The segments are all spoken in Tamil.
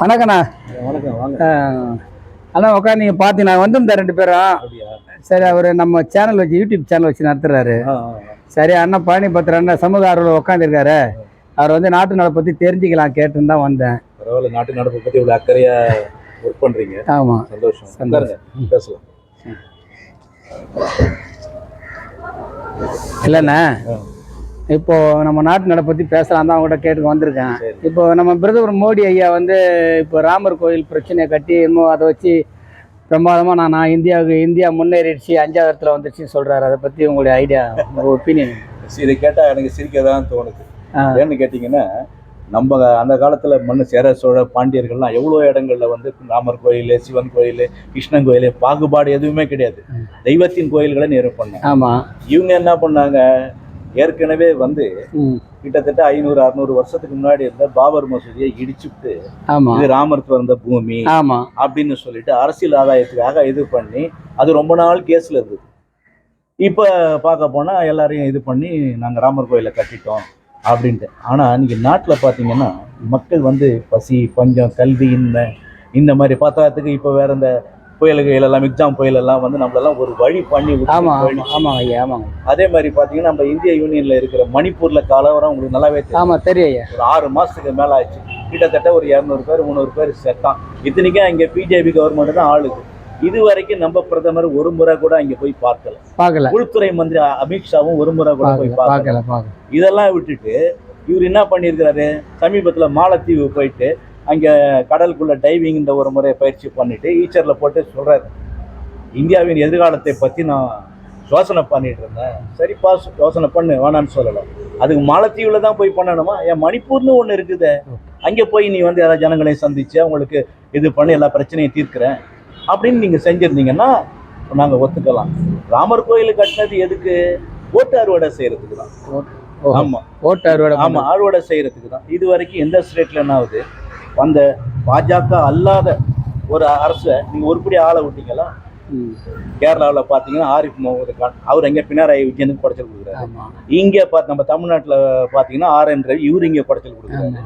வணக்கண்ணா வணக்கம் அண்ணா உட்காந்து நீங்கள் பார்த்து நான் வந்திருந்தேன் ரெண்டு பேரும். சரி அவர் நம்ம சேனல் வச்சு யூடியூப் சேனல் வச்சு நடத்துறாரு. சரி அண்ணன் பழனி பத்திர அண்ணன் சமூக ஆர்வலர் உட்காந்துருக்காரு அவர் வந்து நாட்டு நல பற்றி தெரிஞ்சுக்கலாம் கேட்டுன்னு தான் வந்தேன். பரவாயில்ல நாட்டு நடப்பை பத்தி இவ்வளவு அக்கறையா ஒர்க் பண்றீங்க. ஆமாம் சந்தோஷம். சந்தோஷம். பேசலாம். இல்லைண்ணே. ஆ, இப்போ நம்ம நாட்டு நட பற்றி பேசலாம் தான் அவங்ககிட்ட கேட்டு வந்திருக்கேன். இப்போ நம்ம பிரதமர் மோடி ஐயா வந்து இப்போ ராமர் கோயில் பிரச்சனையை கட்டி இன்னும் அதை வச்சு பிரமாதமாக நான் நான் இந்தியாவுக்கு இந்தியா முன்னேறிடுச்சு அஞ்சாவது இடத்துல வந்துருச்சுன்னு சொல்கிறாரு அதை பற்றி உங்களுடைய ஐடியா உங்கள் ஒப்பீனியன் இதை கேட்டா எனக்கு சிரிக்க தான் தோணுது. ஏன்னு கேட்டீங்கன்னா நம்ம அந்த காலத்துல மண்ணு சேர சோழ பாண்டியர்கள்லாம் எவ்வளோ இடங்கள்ல வந்து ராமர் கோயில் சிவன் கோயில் கிருஷ்ணன் கோயில் பாகுபாடு எதுவுமே கிடையாது. தெய்வத்தின் கோயில்களை நேரு பண்ணாங்க ஆமாம் இவங்க என்ன பண்ணாங்க? ஏற்கனவே வந்து கிட்டத்தட்ட ஐநூறு அறுநூறு வருஷத்துக்கு முன்னாடி இருந்த பாபர் மசூதியை இடிச்சுட்டு இது ராமர் பிறந்த பூமி அப்படின்னு சொல்லிட்டு அரசியல் ஆதாயத்துக்காக இது பண்ணி அது ரொம்ப நாள் கேஸ்ல இருந்தது. இப்போ பார்க்க போனா எல்லாரையும் இது பண்ணி நாங்கள் ராமர் கோயிலை கட்டிட்டோம் அப்படின்ட்டு. ஆனால் இன்னைக்கு நாட்டில் பார்த்தீங்கன்னா மக்கள் வந்து பசி பஞ்சம் கல்வி இன்மை இந்த மாதிரி பத்தாத்துக்கு இப்போ வேற இந்த புயல்கள் எல்லாம் எக்ஸாம் புயல் எல்லாம் வந்து நம்மளெல்லாம் ஒரு வழி பண்ணி விட்டு ஆமாம். ஆமாம் ஆமாங்க ஐயா ஆமாங்க. அதே மாதிரி பார்த்தீங்கன்னா நம்ம இந்திய யூனியன்ல இருக்கிற மணிப்பூர்ல கலவரம் உங்களுக்கு நல்லாவே தெரியும். ஆமாம் தெரியும் ஐயா. ஒரு ஆறு மாசத்துக்கு மேல ஆச்சு கிட்டத்தட்ட ஒரு இரநூறு பேர் முந்நூறு பேர் செத்தான் இத்தனைக்கும் இங்க பிஜேபி கவர்மெண்ட் தான் ஆளுது. இது வரைக்கும் நம்ம பிரதமர் ஒரு முறை கூட அங்க போய் பார்க்கல. பார்க்கல. உள்துறை மந்திரி அமித்ஷாவும் ஒரு முறை கூட போய் பார்க்கல இதெல்லாம் விட்டுட்டு இவர் என்ன பண்ணியிருக்கிறாரு? சமீபத்துல மாலத்தீவு போயிட்டு அங்க கடலுக்குள்ள டைவிங் ஒரு முறை பயிற்சி பண்ணிட்டு ஈச்சர்ல போட்டு சொல்றாரு. இந்தியாவின் எதிர்காலத்தை பத்தி நான் யோசனை பண்ணிட்டு இருந்தேன். சரிப்பா யோசனை பண்ணு வேணான்னு சொல்லலாம் அதுக்கு மாலத்தீவுல தான் போய் பண்ணணுமா? என் மணிப்பூர்னு ஒன்று இருக்குது. அங்கே போய் நீ வந்து யாராவது ஜனங்களையும் சந்திச்சு அவங்களுக்கு இது பண்ணி எல்லா பிரச்சனையும் தீர்க்கிறேன். அப்படின்னு நீங்க செஞ்சிருந்தீங்கன்னா நாங்க ஒத்துக்கலாம். ராமர் கோயில் கட்டினது எதுக்கு? ஓட்டு அறுவடை செய்யறதுக்கு தான். ஓ ஆமா. ஓட்டு அறுவடை ஆமா அறுவடை செய்யறதுக்கு தான். இது வரைக்கும் எந்த ஸ்டேட்ல என்ன ஆகுது? அந்த பாஜக அல்லாத ஒரு அரசை நீங்க உருப்படி ஆளை விட்டீங்களா? கேரளாவில் பார்த்தீங்கன்னா ஆரிஃப் முகமது கான். அவர் எங்க பினராயி விஜயனுக்கு குடைச்சல் கொடுக்குறாரு. இங்கே பார்த்து நம்ம தமிழ்நாட்டில் பார்த்தீங்கன்னா ஆர் என் ரவி இவர் இங்கே குடைச்சல் கொடுக்குறாரு.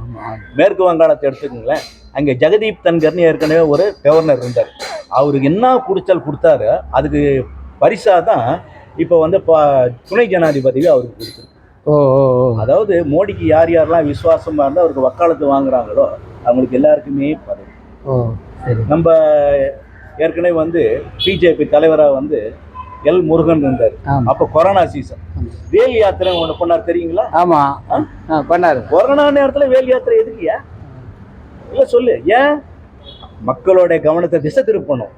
மேற்கு வங்காளத்தை எடுத்துக்கோங்களேன். அங்கே ஜெகதீப் தன்கர்னு ஏற்கனவே ஒரு கவர்னர் இருந்தார். அவருக்கு என்ன குடிச்சல் கொடுத்தாரு அதுக்கு பரிசா தான் இப்போ வந்து ப- துணை ஜனாதிபதி அவருக்கு கொடுத்துருக்கு. அதாவது மோடிக்கு யார் யாரெல்லாம் விசுவாசமா இருந்தால் அவருக்கு வக்காலத்து வாங்குறாங்களோ அவங்களுக்கு எல்லாருக்குமே பதவி. நம்ம ஏற்கனவே வந்து பிஜேபி தலைவராக வந்து எல் முருகன் இருந்தார். அப்போ கொரோனா சீசன். வேல் யாத்திரை ஒன்று பண்ணார் தெரியுங்களா? ஆமாம் ஆ? பண்ணாரு. கொரோனா நேரத்தில் வேல் யாத்திரை எதுக்குயா இல்லை சொல்லு. ஏன்? மக்களோட கவனத்தை திசை திருப்பணும்.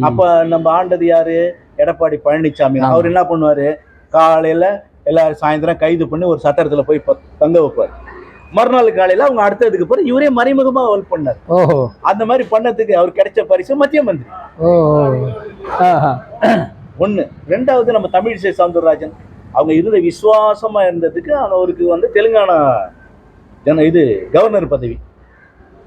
அப்ப நம்ம ஆண்டது யாரு? எடப்பாடி பழனிசாமி ஆமா. அவர் என்ன பண்ணுவாரு? காலையில எல்லாரும் சாயந்தரம் கைது பண்ணி ஒரு சத்திரத்துல போய் தங்க வைப்பார். மறுநாள் காலையில அவங்க அடுத்ததுக்கு பிறகு இவரே மறைமுகமா ஒர்க் பண்ணார். ஓஹோ. அந்த மாதிரி பண்ணதுக்கு அவர் கிடைச்ச பரிசு மத்திய மந்திரி. ஒண்ணு. ரெண்டாவது நம்ம தமிழிசை சவுந்தரராஜன் அவங்க இருந்த விசுவாசமா இருந்ததுக்கு அவருக்கு வந்து தெலுங்கானா ஜன இது கவர்னர் பதவி.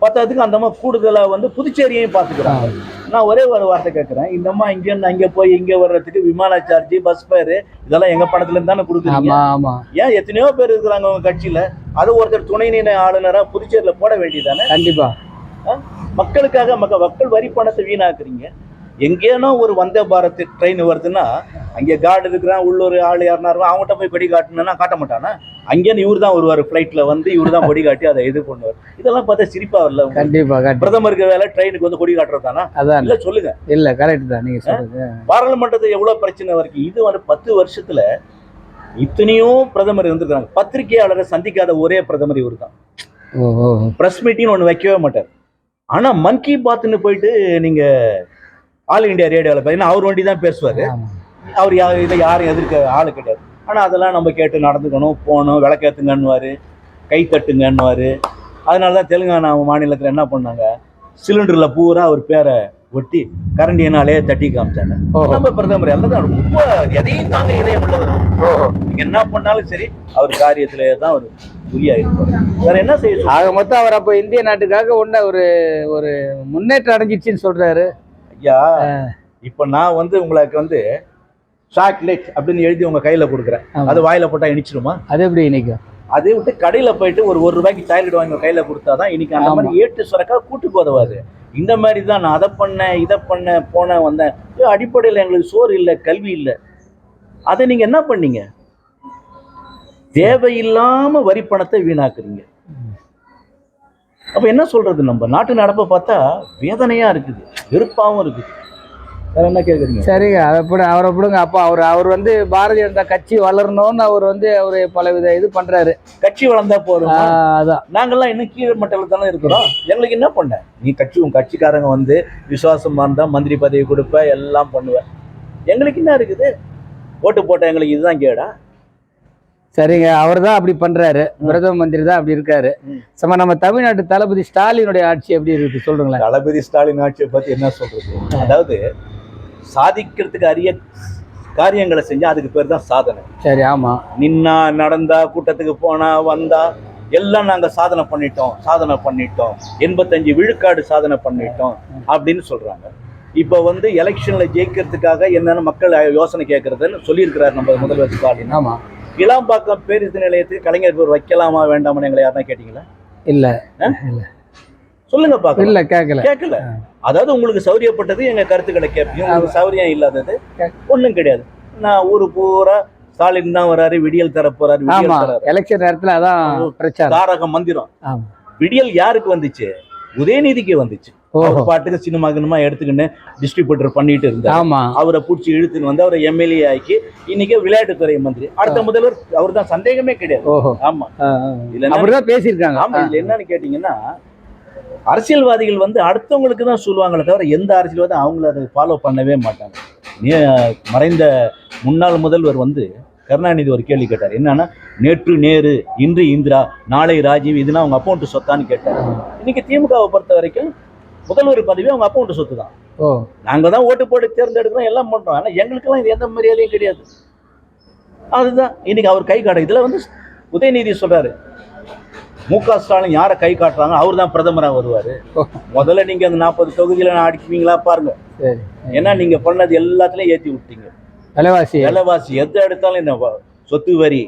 பத்தாவதுக்கு அந்த அம்மா கூடுதலா வந்து புதுச்சேரியையும் பார்த்துக்கிறாங்க நான் ஒரே ஒரு வார்த்தை கேட்குறேன் இந்த அம்மா இங்கேருந்து அங்கே போய் இங்கே வர்றதுக்கு விமான சார்ஜ் பஸ் ஃபேரு இதெல்லாம் எங்க பணத்துல இருந்து தானே கொடுக்குறீங்க? ஏன் எத்தனையோ பேர் இருக்கிறாங்க உங்க கட்சியில? அது ஒருத்தர் துணைநிலை ஆளுநரா புதுச்சேரியில போட வேண்டியதானே கண்டிப்பா. மக்களுக்காக மக்க மக்கள் வரி பணத்தை வீணாக்குறீங்க. எங்கேனோ ஒரு வந்தே பாரத் ட்ரெயின் வருதுன்னா அங்கே கார்டு இருக்கிறான் உள்ளூர் ஆள் யாருனா இருக்கும் அவங்ககிட்ட போய் கொடி காட்டணும்னா காட்ட மாட்டானா? அங்கேன்னு இவர் தான் வருவார் ஃப்ளைட்டில் வந்து இவர் தான் கொடி காட்டி அதை இது பண்ணுவார். இதெல்லாம் பார்த்தா சிரிப்பா வரல உங்களுக்கு? கண்டிப்பா கண்டிப்பா. பிரதமருக்கு வேலை ட்ரெயினுக்கு வந்து கொடி காட்டுறதானா அதான். இல்ல சொல்லுங்க. இல்ல கரெக்ட் தான் நீங்க சொல்றது. பாராளுமன்றத்தில் எவ்வளவு பிரச்சனை வரைக்கும் இது வந்து பத்து வருஷத்துல இத்தனையோ பிரதமர் இருந்திருக்காங்க பத்திரிகையாளரை சந்திக்காத ஒரே பிரதமர் இவர் தான். பிரஸ் மீட்டிங் ஒன்று வைக்கவே மாட்டார். ஆனா மன் கி பாத்னு போயிட்டு நீங்க ஆல் இந்தியா ரேடியோவில் பார்த்தீங்கன்னா அவர் வண்டி தான் பேசுவார். அவர் யா இதை யாரும் எதிர்க்க ஆள் கிடையாது. ஆனால் அதெல்லாம் நம்ம கேட்டு நடந்துக்கணும் போகணும் விளக்கேத்துங்கன்னுவார் கை தட்டுங்கன்னுவார் அதனால தான் தெலுங்கானா மாநிலத்தில் என்ன பண்ணாங்க? சிலிண்டரில் பூரா அவர் பேரை ஒட்டி கரண்டியனாலே தட்டி காமிச்சாங்க. நம்ம பிரதமர் எல்லாம் ரொம்ப எதையும் தாங்க இதயம் உள்ளவர் என்ன பண்ணாலும் சரி அவர் காரியத்துல தான் அவர் குறியா இருப்பார் வேற என்ன செய்ய? ஆக மொத்தம் அவர் அப்போ இந்திய நாட்டுக்காக ஒன்ன ஒரு ஒரு முன்னேற்றம் அடைஞ்சிச்சுன்னு சொல்றாரு. ஐயா இப்ப நான் வந்து உங்களுக்கு வந்து சாக்லேட் அப்படின்னு எழுதி உங்க கையில கொடுக்குறேன். அது வாயில போட்டா இனிச்சிருமா? அது எப்படி இன்னைக்கும் அதை விட்டு கடையில போயிட்டு ஒரு ஒரு ரூபாய்க்கு சாக்லேட் வாங்கி கையில கொடுத்தாதான் இன்னைக்கு அந்த மாதிரி ஏட்டு சுரக்கா கூட்டுக்கு உதவாது. இந்த மாதிரி தான் நான் அதை பண்ணேன் இதை பண்ணேன் போனேன் வந்தேன். அடிப்படையில் எங்களுக்கு சோறு இல்லை கல்வி இல்லை. அதை நீங்க என்ன பண்ணீங்க? தேவையில்லாம வரி பணத்தை வீணாக்குறீங்க. அப்ப என்ன சொல்றது நம்ம? நாட்டு நடப்பை பார்த்தா வேதனையா இருக்குது வெறுப்பாவும் இருக்குது. வேற என்ன கேக்குறீங்க? சரிங்க அதை போட அவரை விடுங்க அப்போ அவர் அவர் வந்து பாரதிய ஜனதா கட்சி வளரணும்னு அவர் வந்து அவர் பலவித இது பண்றாரு. கட்சி வளர்ந்தா போதும்? அதான் நாங்கெல்லாம் இன்னும் கீழ் மட்டத்தில் தானே இருக்கிறோம். எங்களுக்கு என்ன பண்ண? நீ கட்சி உன் கட்சிக்காரங்க வந்து விசுவாசமா இருந்தா மந்திரி பதவி கொடுப்ப எல்லாம் பண்ணுவ. எங்களுக்கு என்ன இருக்குது? ஓட்டு போட்ட எங்களுக்கு இதுதான் கேடா. சரிங்க. அவர் தான் அப்படி பண்றாரு. பிரதம மந்திரி தான் அப்படி இருக்காரு. சம நம்ம தமிழ்நாட்டு தளபதி ஸ்டாலினுடைய ஆட்சி எப்படி இருக்கு சொல்லுங்களேன். தளபதி ஸ்டாலின் ஆட்சியை பத்தி என்ன சொல்றது? அதாவது சாதிக்கிறதுக்கு அரிய காரியங்களை செஞ்சா அதுக்கு பேர் தான் சாதனை. சரி ஆமா. நின்னா நடந்தா கூட்டத்துக்கு போனா வந்தா எல்லாம் நாங்க சாதனை பண்ணிட்டோம் சாதனை பண்ணிட்டோம். எண்பத்தஞ்சு விழுக்காடு சாதனை பண்ணிட்டோம் அப்படின்னு சொல்றாங்க. இப்போ வந்து எலெக்ஷன்ல ஜெயிக்கிறதுக்காக என்னென்ன மக்கள் யோசனை கேட்கறதுன்னு சொல்லியிருக்கிறார் நம்ம முதல்வர் ஸ்டாலின். ஆமா. இளாம்பாக்கம் பேருந்து நிலையத்துக்கு கலைஞர் பேர் வைக்கலாமா வேண்டாமான்னு எங்களை யாருன்னா கேட்டீங்களா? இல்ல. சொல்லுங்க பாக்கலாம் இல்ல கேட்கல கேட்கல அதாவது உங்களுக்கு சௌரியப்பட்டது எங்க கருத்துக்களை கேட்பீங்க. உங்களுக்கு சௌரியம் இல்லாதது ஒண்ணும் கிடையாது. நான் ஊரு பூரா ஸ்டாலின் தான் வராரு விடியல் தர போறாரு எலெக்ஷன் நேரத்துல அதான் பிரச்சாரம். தாரக மந்திரம். விடியல் யாருக்கு வந்துச்சு? உதயநிதிக்கு வந்துச்சு. பாட்டுக்கு சினிமா கினிமா எடுத்துக்கின்னு டிஸ்ட்ரிபியூட்டர் பண்ணிட்டு இருந்தார். ஆமா. அவரை பிடிச்சி இழுத்துன்னு வந்து அவரை எம்எல்ஏ ஆக்கி இன்னைக்கு விளையாட்டுத்துறை மந்திரி. அடுத்த முதல்வர் அவர் தான் சந்தேகமே கிடையாது. ஆமா. என்ன- அப்படிதான் பேசியிருக்காங்க. ஆமா இதுல என்னன்னு கேட்டீங்கன்னா அரசியல்வாதிகள் வந்து அடுத்தவங்களுக்கு தான் சொல்லுவாங்களே தவிர எந்த அரசியல்வாதும் அவங்கள அதை ஃபாலோ பண்ணவே மாட்டாங்க. மறைந்த முன்னாள் முதல்வர் வந்து கருணாநிதி ஒரு கேள்வி கேட்டார். என்னன்னா நேற்று நேரு இன்று இந்திரா நாளை ராஜீவ் இதுனா அவங்க அக்கௌண்ட் சொத்தான்னு கேட்டார். இன்னைக்கு திமுகவை பொறுத்த வரைக்கும் முதல்வர் பதவி அவங்க அக்கௌண்ட் சொத்து தான் ஓ. நாங்க தான் ஓட்டு போட்டு தேர்ந்தெடுக்கிறோம் எல்லாம் பண்றோம். ஆனா எங்களுக்கெல்லாம் இது எந்த மரியாதையும் கிடையாது. அதுதான். இன்னைக்கு அவர் கை காட்ட இதுல வந்து உதயநிதி சொல்றாரு. மு க ஸ்டாலின் யாரை கை காட்டுறாங்க? அவர் தான் பிரதமரா வருவாரு. முதல்ல நீங்க அந்த நாற்பது தொகுதியில நான் அடிக்குவீங்களா பாருங்க. ஏன்னா நீங்க பண்ணது எல்லாத்துலயும் ஏத்தி விட்டீங்க. விலைவாசி. விலைவாசி எதை எடுத்தாலும் இந்த வ- சொத்து வரி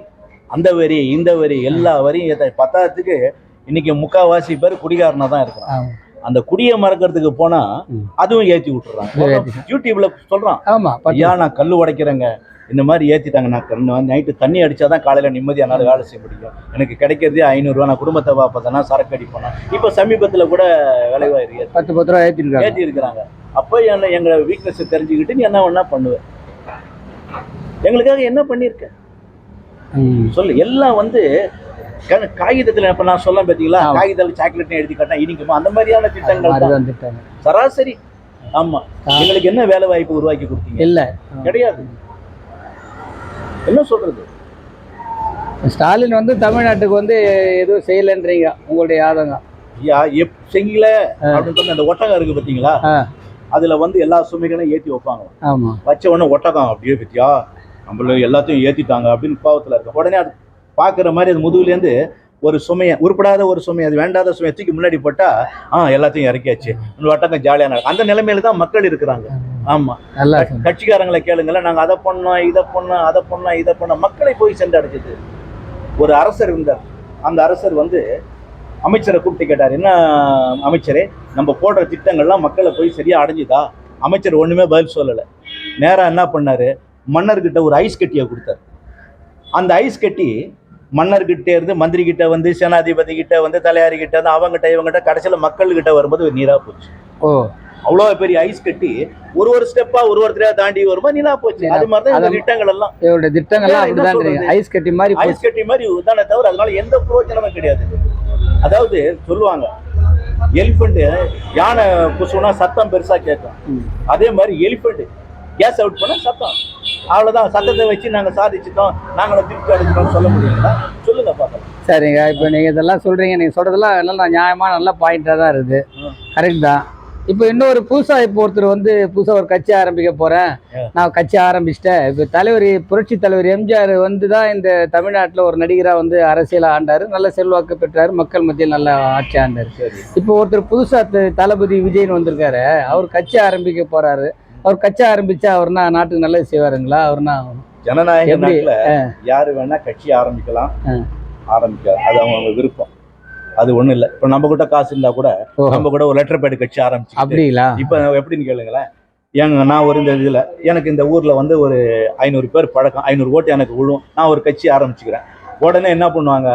அந்த வரி இந்த வரி எல்லா வரியும் பத்தாயிரத்துக்கு இன்னைக்கு முக்காவாசி பேர் குடிகாரனா தான் இருக்கிறான் அந்த குடியை மறக்கிறதுக்கு போனா. அதுவும் ஏத்தி விட்டுறாங்க ஏத்தி. யூடியூப்ல சொல்றான் ஆமா ஐயா நான் கல் உடைக்கிறேங்க. இந்த மாதிரி ஏத்திட்டாங்க. நான் கண்ணு நைட்டு தண்ணி அடிச்சாதான் காலையில நிம்மதியா என்னால வேலை செய்ய முடியும். எனக்கு கிடைக்கிறதே ஐநூறுரூவா நான் குடும்பத்தை பார்ப்பதனா சரக்கு அடிப்பேனா இப்போ சமீபத்துல கூட ஏத்தி- பத்து பத்து ரூபா ஏற்றிருக்காங்க ஏத்தி இருக்கிறாங்க. அப்போ என்ன எங்க வீக்னஸ் தெரிஞ்சுக்கிட்டு நீ என்ன வேணா பண்ணுவ. எங்களுக்காக என்ன பண்ணியிருக்க சொல்லு. எல்லாம் வந்து காகிதத்துல இப்ப நான் சொல்ல பார்த்தீங்களா. காகிதத்தில் சாக்லேட் எழுதி காட்டா இனிக்குமா? அந்த மாதிரியான திட்டங்கள் சராசரி. ஆமா. எங்களுக்கு என்ன வேலை வாய்ப்பு உருவாக்கி கொடுத்தீங்க? இல்ல. கிடையாது. என்ன சொல்றது? ஸ்டாலின் வந்து தமிழ்நாட்டுக்கு வந்து எதுவும் செய்யலைன்றீங்க. உங்களுடைய ஆதங்கம். ஐயா எப் செய்யல அப்படின்னு சொல்லி அந்த ஒட்டகம் இருக்கு பாத்தீங்களா? ஆ. அதுல வந்து எல்லா சுமைகளையும் ஏத்தி வைப்பாங்க. ஆமா. வச்ச உடனே ஒட்டகம் அப்படியே பத்தியா? நம்மள எல்லாத்தையும் ஏத்திட்டாங்க அப்படின்னு பாவத்துல இருக்கு. உடனே அது பாக்குற மாதிரி அது முதுகுல இருந்து ஒரு சுமையை உருப்படாத ஒரு சுமை அது வேண்டாத சுமையை தூக்கி முன்னாடி போட்டா ஆ எல்லாத்தையும் இறக்கியாச்சு. இந்த ஒட்டகம் ஜாலியா நடக்கும் அந்த நிலைமையில தான் மக்கள் இருக்கிறாங்க. ஆமா. நல்லா. கட்சிக்காரங்களை கேளுங்களேன். நாங்க அதை பண்ணோம் இதை பண்ணோம் அதை பண்ணோம் இதை பண்ணோம். மக்களை போய் சென்றடைஞ்சது. ஒரு அரசர் இருந்தார். அந்த அரசர் வந்து அமைச்சரை கூப்பிட்டு கேட்டார். என்ன அமைச்சரே நம்ம போடுற திட்டங்கள்லாம் மக்களை போய் சரியா அடைஞ்சுதா? அமைச்சர் ஒண்ணுமே பதில் சொல்லலை. நேரா என்ன பண்ணாரு? மன்னர்கிட்ட ஒரு ஐஸ் கட்டியை கொடுத்தாரு. அந்த ஐஸ் கட்டி மன்னர்கிட்ட இருந்து மந்திரி கிட்ட வந்து சேனாதிபதி கிட்ட வந்து தலையாரி கிட்ட வந்து அவங்ககிட்ட இவங்ககிட்ட கடைசியில மக்கள்கிட்ட வரும்போது நீரா போச்சு ஓ அவ்வளோ பெரிய ஐஸ் கட்டி ஒரு ஒரு ஸ்டெப்பா ஒரு ஒருத்தரையா தாண்டி வரும்போது நீலா போச்சு அது மாதிரி தான். திட்டங்கள் எல்லாம் இவருடைய சொல்றது? ஐஸ் கட்டி மாதிரி. ஐஸ் கட்டி மாதிரி தானே தவிர அதனால எந்த பிரயோஜனமும் கிடையாது அதாவது சொல்லுவாங்க எலிஃபண்ட் யானை குசுனா சத்தம் பெருசா கேட்கும். அதே மாதிரி எலிஃபண்ட் கேஸ் அவுட் பண்ணா சத்தம் அவ்வளவுதான். சத்தத்தை வச்சு நாங்க சாதிச்சிட்டோம். நாங்களும் திருப்பி அடிச்சிட்டோம் சொல்ல முடியுங்களா? சொல்லுங்க பார்க்கலாம் சரிங்க இப்போ நீங்க இதெல்லாம் சொல்றீங்க. நீங்க சொல்றதெல்லாம் நல்லா நியாயமா நல்ல பாயிண்டா தான் இருக்குது. கரெக்ட் தான். இப்போ இன்னொரு புதுசா இப்போ ஒருத்தர் வந்து புதுசா ஒரு கட்சி ஆரம்பிக்க போறேன். ஆ. நான் கட்சி ஆரம்பிச்சிட்டேன். இப்போ தலைவர் புரட்சி தலைவர் எம்ஜிஆர் வந்து தான் இந்த தமிழ்நாட்டில் ஒரு நடிகரா வந்து அரசியல் ஆண்டாரு. நல்ல செல்வாக்கு பெற்றாரு. மக்கள் மத்தியில் நல்ல ஆட்சி ஆண்டாரு. இப்போ ஒருத்தர் புதுசா த- தளபதி விஜய்னு வந்திருக்காரு. அவர் கட்சி ஆரம்பிக்க போறாரு. அவர் கட்சி ஆரம்பிச்சா அவர்னா நாட்டுக்கு நல்லது செய்வாருங்களா? அவர்னா ஜனநாயக? நாட்டுல யாரு வேணா கட்சி ஆரம்பிக்கலாம் ஆ. ஆரம்பிக்க அது அவங்க விருப்பம். அது ஒண்ணும் இல்லை. இப்போ நம்ம கிட்ட காசு இருந்தா கூட நம்ம கூட ஒரு லெட்டர் பேட் கட்சி ஆரம்பிச்சு அப்படிங்களா? இப்போ எப்படின்னு கேளுங்களேன். எங்க நான் ஒரு இந்த இதில் எனக்கு இந்த ஊரில் வந்து ஒரு ஐநூறு பேர் பழக்கம் ஐநூறு ஓட்டு எனக்கு விழும். நான் ஒரு கட்சி ஆரம்பிச்சுக்கிறேன். உடனே என்ன பண்ணுவாங்க?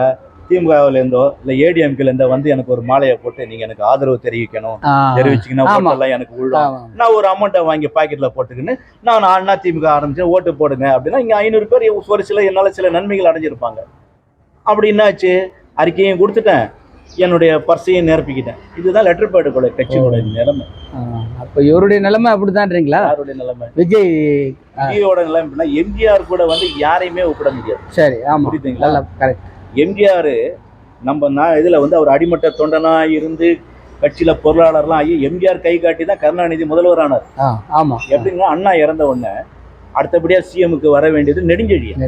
திமுகவிலேருந்தோ இல்லை ஏடிஎம்கேலேருந்தோ வந்து எனக்கு ஒரு மாலையை போட்டு நீங்கள் எனக்கு ஆதரவு தெரிவிக்கணும் தெரிவிச்சிங்கன்னா. ஓட்டெல்லாம் எனக்கு விழும். நான் ஒரு அமௌண்ட்டை வாங்கி பாக்கெட்டில் போட்டுக்கின்னு நான் அண்ணா திமுக ஆரம்பிச்சேன் ஓட்டு போடுங்க அப்படின்னா இங்கே ஐநூறு பேர் ஒரு சில என்னால் சில நன்மைகள் அடைஞ்சிருப்பாங்க. அப்படி என்னாச்சு? அறிக்கையும் கொடுத்துட்டேன். என்னுடைய பர்சையும் நிரப்பிக்கிட்டேன். இதுதான் லெட்டர் பேடு கூட கட்சியோட நிலைமை. அப்ப இவருடைய நிலைமை அப்படித்தான்றீங்களா யாருடைய நிலைமை? விஜய் விஜயோட நிலைமை எம்ஜிஆர் கூட வந்து யாரையுமே ஒப்பிட முடியாது. சரி ஆமா. புரியுதுங்களா? கரெக்ட் எம்ஜிஆர் நம்ம நான் இதில் வந்து அவர் அடிமட்ட தொண்டனா இருந்து கட்சியில பொருளாளர்லாம் ஆகி எம்ஜிஆர் கை காட்டி தான் கருணாநிதி முதல்வர் ஆனார் ஆ ஆமா. எப்படின்னா அண்ணா இறந்த உடனே அடுத்தபடியா சிஎமுக்கு வர வேண்டியது நெடுஞ்செழியன்.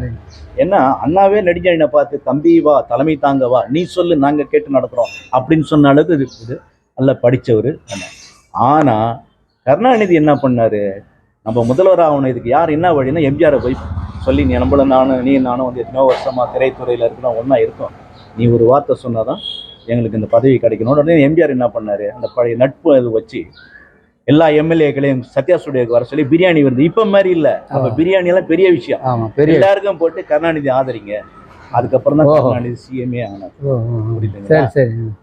ஏன்னா அண்ணாவே நெடுஞ்செழியனை பார்த்து தம்பி வா தலைமை தாங்க வா நீ சொல்லு நாங்க கேட்டு நடத்துறோம் அப்படின்னு சொன்ன அளவுக்கு இது இது நல்லா படிச்சவர் அண்ணா. ஆனா கருணாநிதி என்ன பண்ணாரு? நம்ம முதல்வர் ஆகணும் இதுக்கு யார் என்ன வழின்னா எம்ஜிஆரை போய் சொல்லி நீ நம்மள நானும் நீ நானும் வந்து எத்தனையோ வருஷமா திரைத்துறையில இருக்கணும் ஒண்ணா இருக்கோம். நீ ஒரு வார்த்தை சொன்னாதான் எங்களுக்கு இந்த பதவி கிடைக்கணும். உடனே எம்ஜிஆர் என்ன பண்ணாரு? அந்த பழைய நட்பு இது வச்சு எல்லா எம்எல்ஏக்களையும் சத்யா ஸ்டுடியோக்கு வர சொல்லி பிரியாணி வருது. இப்ப மாதிரி இல்ல. அப்ப. பிரியாணி எல்லாம் பெரிய விஷயம். பெரிய எல்லாருக்கும் போட்டு கருணாநிதி ஆதரிங்க. அதுக்கப்புறம் தான். கருணாநிதி சிஎம்ஏ ஆனார். புரியுதுங்களா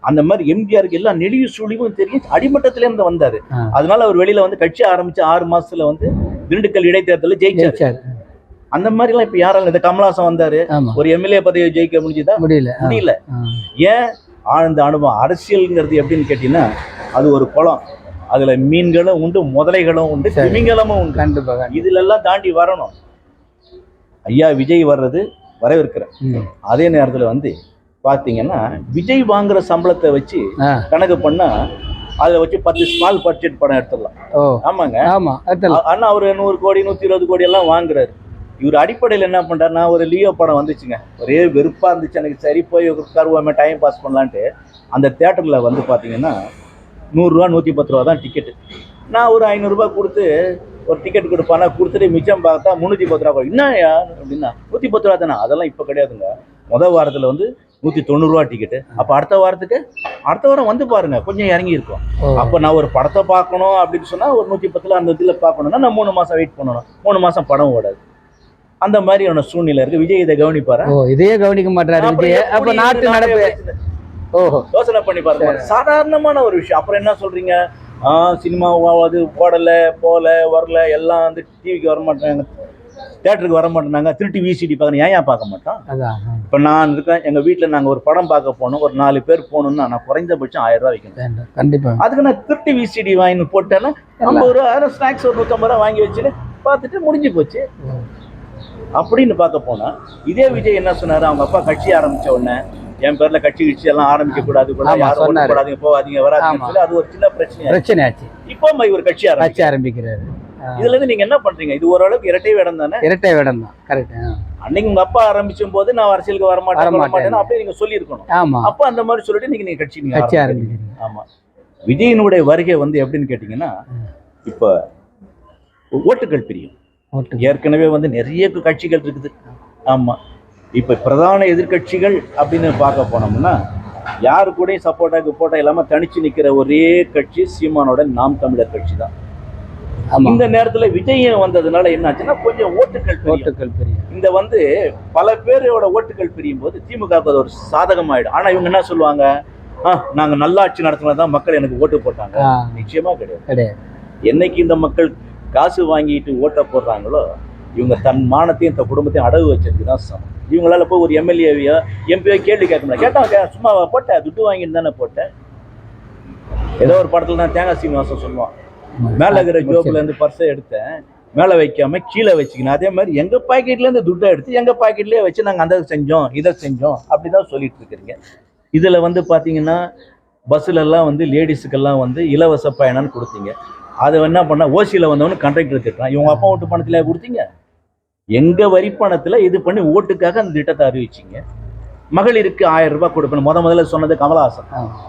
அந்த மாதிரி எம்ஜிஆருக்கு எல்லா நெளிவு சுழிவும் தெரியும். அடிமட்டத்துல இருந்து வந்தாரு. அதனால அவர் வெளியில வந்து கட்சி ஆரம்பிச்சு ஆறு மாசத்துல வந்து திண்டுக்கல் இடைத்தேர்தலில் ஜெயிச்சாரு. அந்த மாதிரி எல்லாம் இப்ப யாரால இந்த கமலாசன் வந்தாரு. ஒரு எம்எல்ஏ பதவியை ஜெயிக்க முடிஞ்சுதா? முடியல. முடியல. ஏன் ஆழ்ந்த அனுபவம்? அரசியல்ங்கிறது எப்படின்னு கேட்டீங்கன்னா அது ஒரு குளம் அதுல மீன்களும் உண்டு முதலைகளும் உண்டு. திமிங்கலமும் உண்டு. கண்டிப்பா கண்டிப்பா. இதுல எல்லாம் தாண்டி வரணும். ஐயா விஜய் வர்றது வரவேற்கிறேன். அதே நேரத்துல வந்து பாத்தீங்கன்னா விஜய் வாங்குற சம்பளத்தை வச்சு கணக்கு பண்ணா அதுல வச்சு பத்து ஸ்மால் பட்ஜெட் படம் எடுத்துடலாம். ஆமாங்க. ஆமா அதுல அ- அண்ணா ஒரு நூறு கோடி நூத்தி இருபது கோடி எல்லாம் வாங்குறாரு. இவர் அடிப்படையில் என்ன பண்றாருன்னா ஒரு லியோ படம் வந்துச்சுங்க. ஒரே வெறுப்பா இருந்துச்சு. எனக்கு சரி போய் கருவாம டைம் பாஸ் பண்ணலான்ட்டு அந்த தேட்டர்ல வந்து பாத்தீங்கன்னா நூறுரூவா நூற்றி பத்து ரூபா தான் டிக்கெட்டு நான் ஒரு ஐநூறுரூபா கொடுத்து ஒரு டிக்கெட் கொடுப்பானா கொடுத்துட்டு மிச்சம் பார்த்தா முந்நூற்றி பத்து ரூபா என்னயா அப்படின்னா நூற்றி பத்து ரூபா தானே? அதெல்லாம் இப்போ கிடையாதுங்க. முதல் வாரத்தில் வந்து நூற்றி தொண்ணூறுரூவா டிக்கெட்டு அப்போ அடுத்த வாரத்துக்கு அடுத்த வாரம் வந்து பாருங்க கொஞ்சம் இறங்கி இருக்கும் அப்போ நான் ஒரு படத்தை பார்க்கணும் அப்படின்னு சொன்னா ஒரு நூற்றி பத்தில் அந்த இதில் பார்க்கணும்னா நான் மூணு மாசம் வெயிட் பண்ணணும். மூணு மாசம் படம் ஓடாது. அந்த மாதிரியான சூழ்நிலை இருக்கு. விஜய் இதை கவனிப்பாரா? ஓ இதையே கவனிக்க மாட்டாரு விஜய். அப்ப நாட்டு நாடே நடப்பு? ஓஹோ. யோசனை பண்ணி பாருங்க. சாதாரணமான ஒரு விஷயம். அப்புறம் என்ன சொல்றீங்க? ஆ சினிமா அது போடல போல வரல எல்லாம் வந்து டிவிக்கு வர மாட்டாங்க தேட்டருக்கு வர மாட்டேனாங்க. திருட்டு விசிடி பார்க்கணும். ஏன் பார்க்க மாட்டோம்? இப்போ நான் இருக்கேன். எங்க வீட்டில் நாங்கள் ஒரு படம் பார்க்க போனோம் ஒரு நாலு பேர் போகணும்னா நான் குறைந்தபட்சம் ஆயிரம் ரூபாய் வைக்கணும். வேண்டாம். கண்டிப்பா. அதுக்கு நான் திருட்டு விசிடி வாங்கி போட்டேன்னா ஐம்பது ரூபா ஸ்நாக்ஸ் ஒரு நூற்றம்பது ரூபா வாங்கி வச்சுட்டு பார்த்துட்டு முடிஞ்சு போச்சு. அப்படின்னு பார்க்க போனா இதே விஜய் என்ன சொன்னாரு? அவங்க அப்பா கட்சி ஆரம்பிச்ச உடனே என் பேர்ல கட்சி கட்சி எல்லாம் ஆரம்பிக்க கூடாது கூட ஆமா, யாரும் ஓட்டு சொன்னாரு. போடாதீங்க போகாதீங்க. சொல்லி அது ஒரு சின்ன பிரச்சனை பிரச்சனை ஆச்சு இப்போ இவர் கட்சி கட்சி ஆரம்பிக்கிறாரு. இதுல இருந்து நீங்க என்ன பண்றீங்க? இது ஓரளவுக்கு இரட்டை வேடம் தானே? இரட்டை வேடம் தான் கரெக்ட் அன்னைக்கு உங்க அப்பா ஆரம்பிச்சும் போது நான் அரசியலுக்கு வர மாட்டேன் அப்படியே நீங்க சொல்லியிருக்கணும். ஆமா. அப்ப அந்த மாதிரி சொல்லிட்டு நீங்க நீங்க கட்சி கட்சி ஆரம்பிக்கிறீங்க. ஆமா. விஜயனுடைய வருகை வந்து எப்படின்னு கேட்டீங்கன்னா. இப்ப ஓட்டுகள் பிரியும். ஏற்கனவே வந்து நிறைய கட்சிகள் இருக்குது. ஆமா. இப்ப பிரதான எதிர்க்கட்சிகள் அப்படின்னு பார்க்க போனோம்னா யாரு கூடயும் சப்போர்ட்டாக்கு போட்டா இல்லாம தனிச்சு நிக்கிற ஒரே கட்சி சீமானோட நாம் தமிழர் கட்சி தான். இந்த நேரத்துல விஜயம் வந்ததுனால என்னாச்சுன்னா கொஞ்சம் ஓட்டுகள் ஓட்டுகள் பெரிய இந்த வந்து பல பேரோட ஓட்டுகள் பிரியும் போது திமுக அது ஒரு சாதகமாயிடும். ஆனா இவங்க என்ன சொல்லுவாங்க? நாங்க நல்லாட்சி நடத்தினா தான் மக்கள் எனக்கு ஓட்டு போட்டாங்க. நிச்சயமா கிடையாது. என்னைக்கு இந்த மக்கள் காசு வாங்கிட்டு ஓட்ட போடுறாங்களோ இவங்க தன் மானத்தையும் தன் குடும்பத்தையும் அடகு வச்சதுக்கு தான் சமம். இவங்களால போய் ஒரு எம்எல்ஏவையோ எம்பியோ கேள்வி கேட்க முடியாது. கேட்டான் சும்மா போட்ட துட்டு வாங்கிட்டு தானே போட்டேன் ஏதோ ஒரு படத்துல நான் தேங்காய் சீனிவாசன் சொல்லுவான். மேல இருக்கிற ஜோப்ல இருந்து பர்ஸை எடுத்தேன். மேல வைக்காம கீழே வச்சுக்கணும் அதே மாதிரி எங்க பாக்கெட்ல இருந்து துட்டை எடுத்து எங்க பாக்கெட்லயே வச்சு நாங்க அந்த செஞ்சோம் இதை செஞ்சோம் அப்படிதான் சொல்லிட்டு இருக்கிறீங்க. இதுல வந்து பாத்தீங்கன்னா பஸ்ல எல்லாம் வந்து லேடிஸுக்கெல்லாம் வந்து இலவச பயணம்னு கொடுத்தீங்க. அதை என்ன பண்ண ஓசியில வந்தவனு கண்டக்டர் திட்டுறான் இவங்க அப்பா ஓட்டு பணத்துல கொடுத்தீங்க. எங்க வரி பணத்துல இது பண்ணி ஓட்டுக்காக அந்த திட்டத்தை அறிவிச்சீங்க. மகளிருக்கு ஆயிரம் ரூபாய் கொடுக்கணும் முத முதல்ல சொன்னது கமலஹாசன்.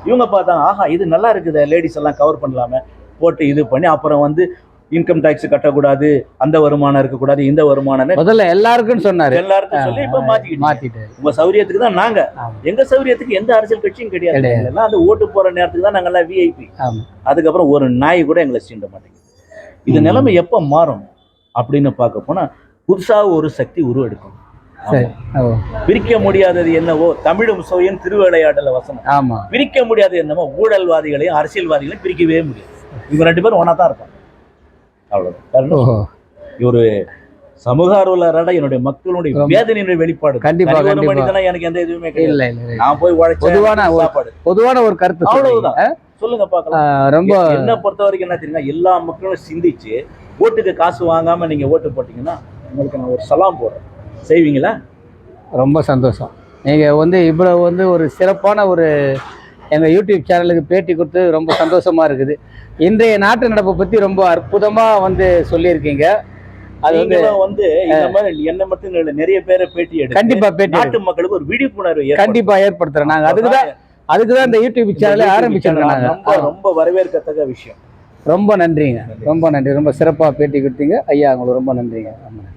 இவங்க பார்த்தாங்க ஆஹா இது நல்லா இருக்குது லேடிஸ் எல்லாம் கவர் பண்ணலாமே. போட்டு இது பண்ணி அப்புறம் வந்து இன்கம் டாக்ஸ் கட்டக்கூடாது அந்த வருமானம் இருக்கக்கூடாது இந்த வருமானம் முதல்ல எல்லாருக்கும் சொன்னாரு. எல்லாருக்கும் சொல்லி இப்ப மாத்திக்கிட்டு உங்க சௌரியத்துக்கு தான் நாங்க. எங்க சௌரியத்துக்கு எந்த அரசியல் கட்சியும் கிடையாது. அந்த ஓட்டு போற நேரத்துக்கு தான் நாங்கெல்லாம் விஐபி அதுக்கப்புறம் ஒரு நாய் கூட எங்களை சீண்ட மாட்டேங்குது. ம். நிலைமை எப்ப மாறும் அப்படின்னு பார்க்க போனா புதுசா ஒரு சக்தி உருவெடுக்கும் பிரிக்க முடியாதது என்னவோ தமிழும் சோயன் திருவிளையாடல வசனம். ஆமா. பிரிக்க முடியாதது என்னவோ ஊழல்வாதிகளையும் அரசியல்வாதிகளையும் பிரிக்கவே முடியாது. இவங்க ரெண்டு பேரும் ஒன்னா தான் இருப்பாங்க. ஓஹோ. ஒரு சமூக ஆர்வலராட என்னுடைய மக்களுடைய வேதனையினுடைய வெளிப்பாடு. கண்டிப்பா, தனி ஒரு கண்டிப்பா. மனிதனா எனக்கு எந்த இதுவுமே இல்ல. நான் போய் உழைச்ச பொதுவான சாப்பாடு. பொதுவான ஒரு கருத்து அவ்வளவுதான். சொல்லுங்க பார்க்கலாம். ரொம்ப என்ன பொறுத்த வரைக்கும் என்ன தெரியுமா? எல்லா மக்களும் சிந்திச்சு ஓட்டுக்கு காசு வாங்காம நீங்க ஓட்டு போட்டீங்கன்னா உங்களுக்கு நான் ஒரு சலாம் போடுறேன். செய்வீங்களா? ரொம்ப சந்தோஷம். நீங்கள் வந்து இவ்வளோ வந்து ஒரு சிறப்பான ஒரு எங்கள் யூடியூப் சேனலுக்கு பேட்டி கொடுத்து ரொம்ப சந்தோஷமாக இருக்குது. இன்றைய நாட்டு நடப்பை பற்றி ரொம்ப அற்புதமாக வந்து சொல்லியிருக்கீங்க. அது வந்து வந்து இந்த மாதிரி என்ன மட்டும் நிறைய பேரை பேட்டி எடுத்து கண்டிப்பாக பேட்டி நாட்டு மக்களுக்கு ஒரு விழிப்புணர்வு ஏற்படுத்தணும். கண்டிப்பாக ஏற்படுத்துகிறோம் நாங்கள் அதுக்கு தான் அதுக்கு தான் இந்த யூடியூப் சேனலை ஆரம்பிச்சிருக்கோம் ரொம்ப ரொம்ப வரவேற்கத்தக்க விஷயம். ரொம்ப நன்றிங்க. ரொம்ப நன்றி. ரொம்ப சிறப்பாக பேட்டி கொடுத்தீங்க. ஐயா உங்களுக்கு ரொம்ப நன்றிங்க. ரொம்ப நன்றி.